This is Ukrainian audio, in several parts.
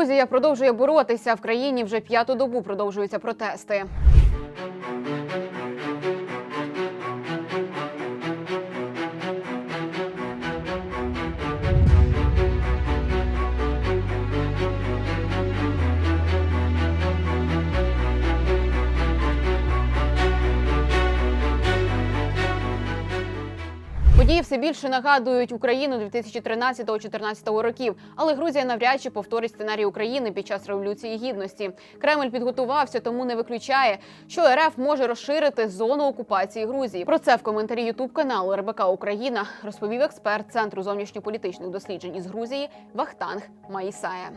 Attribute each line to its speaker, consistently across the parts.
Speaker 1: Грузія продовжує боротися в країні. Вже п'яту добу продовжуються протести. Події все більше нагадують Україну 2013-2014 років, але Грузія навряд чи повторить сценарій України під час революції гідності. Кремль підготувався, тому не виключає, що РФ може розширити зону окупації Грузії. Про це в коментарі Ютуб каналу РБК Україна розповів експерт центру зовнішньополітичних досліджень із Грузії Вахтанг Маїсая.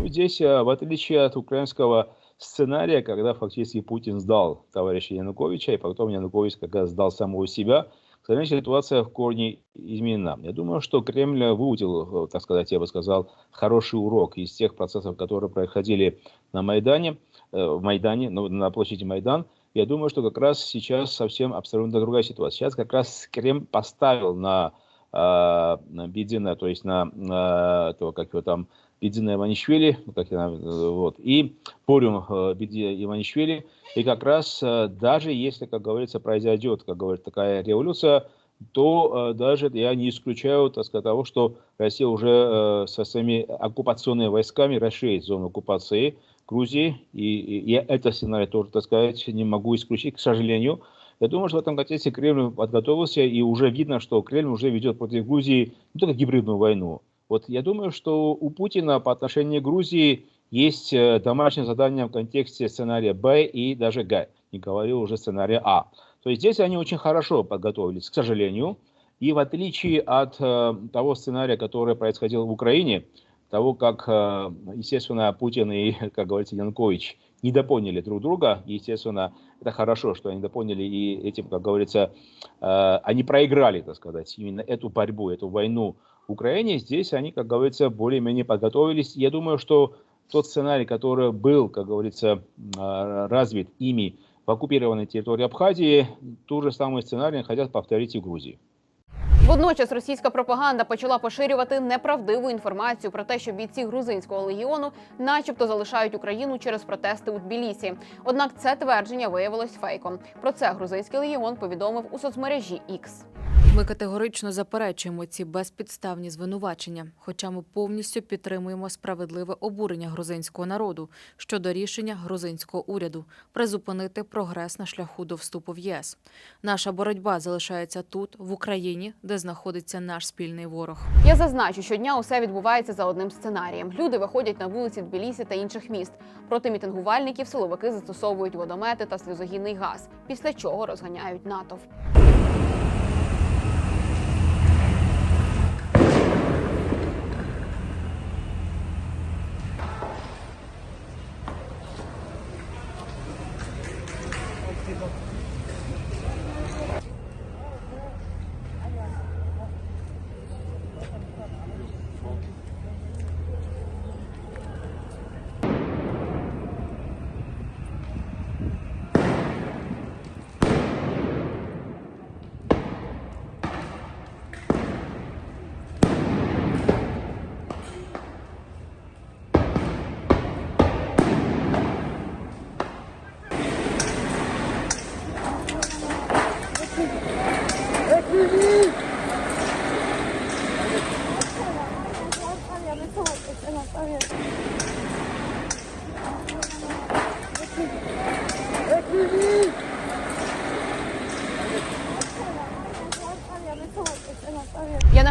Speaker 2: Ну, здесь, в отличие от украинского сценария, когда фактически Путин сдал товарища Януковича, и потом Янукович как раз сдал самого себя, сожалению, ситуация в корне изменена. Я думаю, что Кремль выудил, э, так сказать, я бы сказал, хороший урок из тех процессов, которые происходили на Майдане, э, в Майдане, ну, на площади Майдан. Я думаю, что как раз сейчас совсем абсолютно другая ситуация. Сейчас как раз Кремль поставил на на Бедина, то есть на, на то, как его там, Бедина Иванишвили, как я, э, вот, и Порюм э, Беди Иванишвили. И как раз э, даже если, как говорится, произойдет, как говорит, такая революция, то даже я не исключаю, так сказать, того, что Россия уже со своими оккупационными войсками расширит зону оккупации Грузии. И, я это сценарий тоже, так сказать, не могу исключить, к сожалению. Я думаю, что в этом контексте Кремль подготовился, и уже видно, что Кремль уже ведет против Грузии не только гибридную войну. Вот я думаю, что у Путина по отношению к Грузии есть э, домашнее задание в контексте сценария Б и даже Г. Не говорю уже сценария А. То есть здесь они очень хорошо подготовились, к сожалению. И в отличие от э, того сценария, который происходил в Украине, того, как, э, естественно, Путин и, как говорится, Янкович недопоняли друг друга, естественно, это хорошо, что они недопоняли, и этим, как говорится, э, они проиграли, так сказать, именно эту борьбу, эту войну Украине. Здесь они, как говорится, более-менее подготовились. Я думаю, что тот сценарий, который был, как говорится, э, развит ими в оккупированной территории Абхазии, тот же самый сценарий хотят повторить и в Грузии.
Speaker 1: Водночас російська пропаганда почала поширювати неправдиву інформацію про те, що бійці грузинського легіону, начебто, залишають Україну через протести у Тбілісі. Однак це твердження виявилось фейком. Про це грузинський легіон повідомив у соцмережі X.
Speaker 3: Ми категорично заперечуємо ці безпідставні звинувачення, хоча ми повністю підтримуємо справедливе обурення грузинського народу щодо рішення грузинського уряду призупинити прогрес на шляху до вступу в ЄС. Наша боротьба залишається тут, в Україні, де знаходиться наш спільний ворог.
Speaker 1: Я зазначу, щодня усе відбувається за одним сценарієм. Люди виходять на вулиці Тбілісі та інших міст. Проти мітингувальників силовики застосовують водомети та сльозогінний газ, після чого розганяють натовп.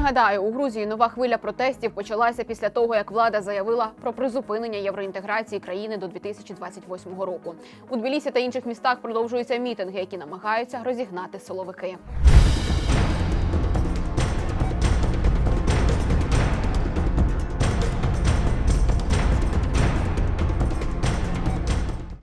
Speaker 1: Нагадаю, у Грузії нова хвиля протестів почалася після того, як влада заявила про призупинення євроінтеграції країни до 2028 року. У Тбілісі та інших містах продовжуються мітинги, які намагаються розігнати силовики.